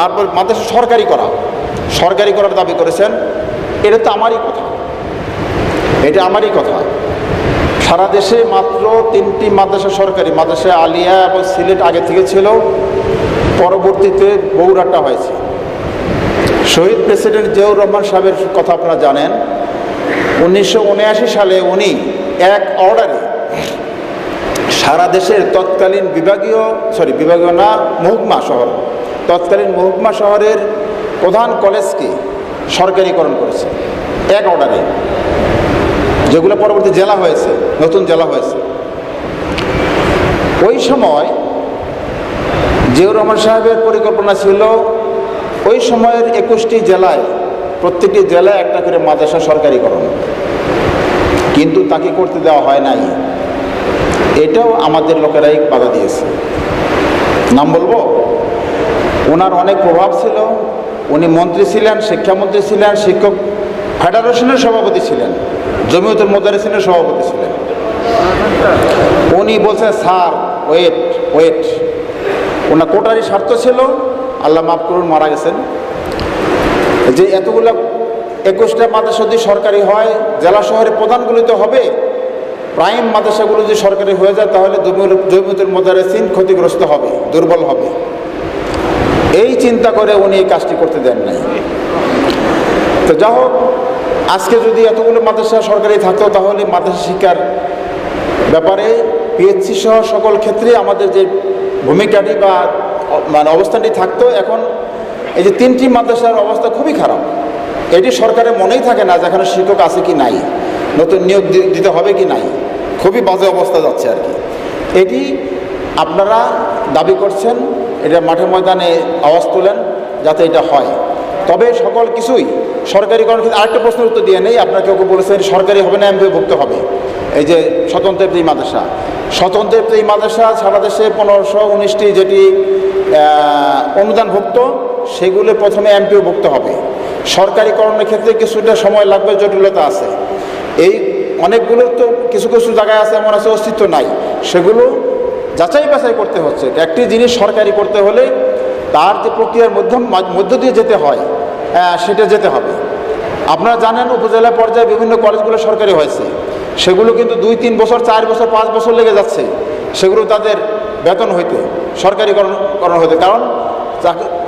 তারপর মাদ্রাসা সরকারি করা। সরকারি করার দাবি করেছেন, এটা তো আমারই কথা। এটা আমারই কথা। সারা দেশে মাত্র তিনটি মাদ্রাসা সরকারি, মাদ্রাসা আলিয়া এবং সিলেট আগে থেকে ছিল, পরবর্তীতে বগুড়াটা হয়েছে। শহীদ প্রেসিডেন্ট জিয়াউর রহমান সাহেবের কথা আপনারা জানেন, উনিশশো উনআশি সালে উনি এক অর্ডারে সারা দেশের তৎকালীন বিভাগীয়, সরি, বিভাগীয় না, মহকুমা শহর তৎকালীন মহকুমা শহরের প্রধান কলেজকে সরকারিকরণ করেছে। এক অর্ডারে। যেগুলো পরবর্তী জেলা হয়েছে, নতুন জেলা হয়েছে। ওই সময় জিয়াউর রহমান সাহেবের পরিকল্পনা ছিল, ওই সময়ের একুশটি জেলায়, প্রত্যেকটি জেলায় একটা করে মাদ্রাসা সরকারিকরণ। কিন্তু তাকে করতে দেওয়া হয় নাই। এটাও আমাদের লোকেরাই বাধা দিয়েছে। নাম বলব? ওনার অনেক প্রভাব ছিল। উনি মন্ত্রী ছিলেন, শিক্ষামন্ত্রী ছিলেন, শিক্ষক ফেডারেশনের সভাপতি ছিলেন, জমিয়তুল মোদারেসিনের সভাপতি ছিলেন। উনি বলছেন, স্যার, ওয়েট ওয়েট। ওনার কোটারি স্বার্থ ছিল, আল্লাহ মাফ করুন, মারা গেছেন। যে এতগুলো একুশটা মাদ্রাসা যদি সরকারি হয়, জেলা শহরে প্রধানগুলিতে হবে। প্রাইম মাদ্রাসাগুলো যদি সরকারি হয়ে যায়, তাহলে জমিয়তুল মোদারেসিন ক্ষতিগ্রস্ত হবে, দুর্বল হবে। এই চিন্তা করে উনি এই কাজটি করতে দেন নাই। তো যা হোক, আজকে যদি এতগুলো মাদ্রাসা সরকারি থাকতো, তাহলে মাদ্রাসা শিক্ষার ব্যাপারে পিএইচসি সহ সকল ক্ষেত্রে আমাদের যে ভূমিকাটি বা মানে অবস্থানটি থাকতো, এখন এই যে তিনটি মাদ্রাসার অবস্থা খুবই খারাপ। এটি সরকারের মনেই থাকে না যে এখানে শিক্ষক আছে কি নাই, নতুন নিয়োগ দিতে হবে কি নাই। খুবই বাজে অবস্থা যাচ্ছে আর কি। এটি আপনারা দাবি করছেন, এটা মাঠে ময়দানে আওয়াজ তোলেন যাতে এটা হয়। তবে সকল কিছুই সরকারিকরণ ক্ষেত্রে আরেকটা প্রশ্নের উত্তর দিয়ে নেই আপনাকে ওকে বলেছেন সরকারি হবে না এমপি ভুক্ত হবে। এই যে স্বতন্ত্র এই মাদ্রাসা, স্বতন্ত্র এই মাদ্রাসা সারা দেশে পনেরোশো উনিশটি যেটি অনুদানভুক্ত, সেগুলো প্রথমে এমপিও ভুক্ত হবে। সরকারিকরণের ক্ষেত্রে কিছুটা সময় লাগবে, জটিলতা আছে। এই অনেকগুলো তো কিছু কিছু জায়গায় আছে, এমন আছে, অস্তিত্ব নাই। সেগুলো যাচাই বাছাই করতে হচ্ছে। একটি জিনিস সরকারি করতে হলে তার যে প্রক্রিয়ার মধ্য মধ্য দিয়ে যেতে হয় সেটা যেতে হবে। আপনারা জানেন উপজেলা পর্যায়ে বিভিন্ন কলেজগুলো সরকারি হয়েছে। সেগুলো কিন্তু দুই, তিন বছর, চার বছর, পাঁচ বছর লেগে যাচ্ছে। সেগুলো তাদের বেতন হইতে, সরকারিকরণ হইতে। কারণ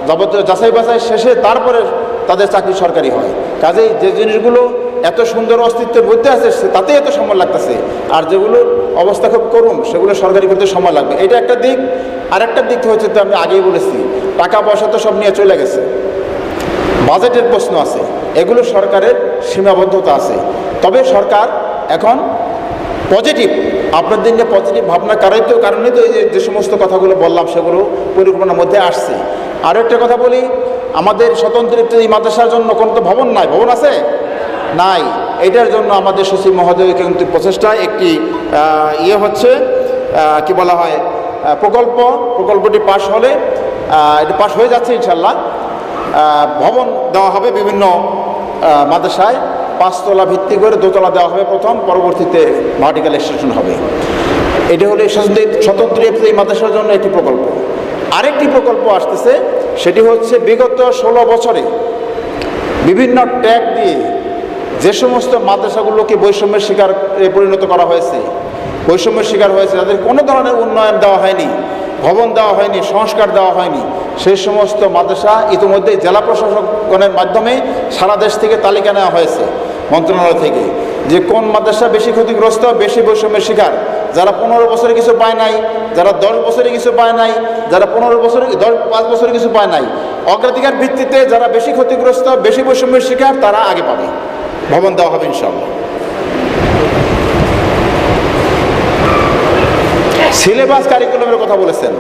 যাবতীয় যাচাই বাছাই শেষে তারপরে তাদের চাকরি সরকারি হয়। কাজেই যে জিনিসগুলো এত সুন্দর অস্তিত্বের মধ্যে আছে তাতে এত সময় লাগতেছে। আর যেগুলো অবস্থা খুব করুন সেগুলো সরকারি করতে সময় লাগবে। এটা একটা দিক। আর একটা দিক হচ্ছে তো আমি আগেই বলেছি, টাকা পয়সা তো সব নিয়ে চলে গেছে। বাজেটের প্রশ্ন আছে, এগুলো সরকারের সীমাবদ্ধতা আছে। তবে সরকার এখন পজিটিভ আপনাদের যে পজিটিভ ভাবনা কারণে তো কারণে তো এই যে সমস্ত কথাগুলো বললাম, সেগুলো পরিকল্পনার মধ্যে আসছে। আরও একটা কথা বলি, আমাদের স্বতন্ত্র মাদ্রাসার জন্য কোনো তো ভবন নাই। ভবন আছে? নাই। এটার জন্য আমাদের সচিব মহোদয় কিন্তু প্রচেষ্টায় একটি ইয়ে হচ্ছে কি বলা হয় প্রকল্প, প্রকল্পটি পাশ হলে এটা পাশ হয়ে যাচ্ছে ইনশাল্লাহ ভবন দেওয়া হবে বিভিন্ন মাদ্রাসায়। পাঁচতলা ভিত্তি করে দোতলা দেওয়া হবে প্রথম, পরবর্তীতে ভার্টিক্যাল স্টেশন হবে। এটা হলো স্বতন্ত্র এই মাদ্রাসার জন্য একটি প্রকল্প। আরেকটি প্রকল্প আসতেছে, সেটি হচ্ছে বিগত ষোলো বছরে বিভিন্ন ট্যাগ দিয়ে যে সমস্ত মাদ্রাসাগুলোকে বৈষম্যের শিকার পরিণত করা হয়েছে, বৈষম্যের শিকার হয়েছে তাদের কোনো ধরনের উন্নয়ন দেওয়া হয়নি, ভবন দেওয়া হয়নি, সংস্কার দেওয়া হয়নি সেই সমস্ত মাদ্রাসা ইতিমধ্যে জেলা প্রশাসকগণের মাধ্যমে সারা দেশ থেকে তালিকা নেওয়া হয়েছে মন্ত্রণালয় থেকে যে কোন মাদ্রাসা বেশি ক্ষতিগ্রস্ত, বেশি বৈষম্যের শিকার। যারা পনেরো বছরে কিছু পায় নাই, যারা দশ বছরে কিছু পায় নাই, যারা পনেরো বছরে, দশ, পাঁচ বছরে কিছু পায় নাই, অগ্রাধিকার ভিত্তিতে যারা বেশি ক্ষতিগ্রস্ত, বেশি বৈষম্যের শিকার, তারা আগে পাবে। ভবন দেওয়া হবে ইনশাল্লাহ সিলেবাস কারিকুলামের কথা বলেছেন।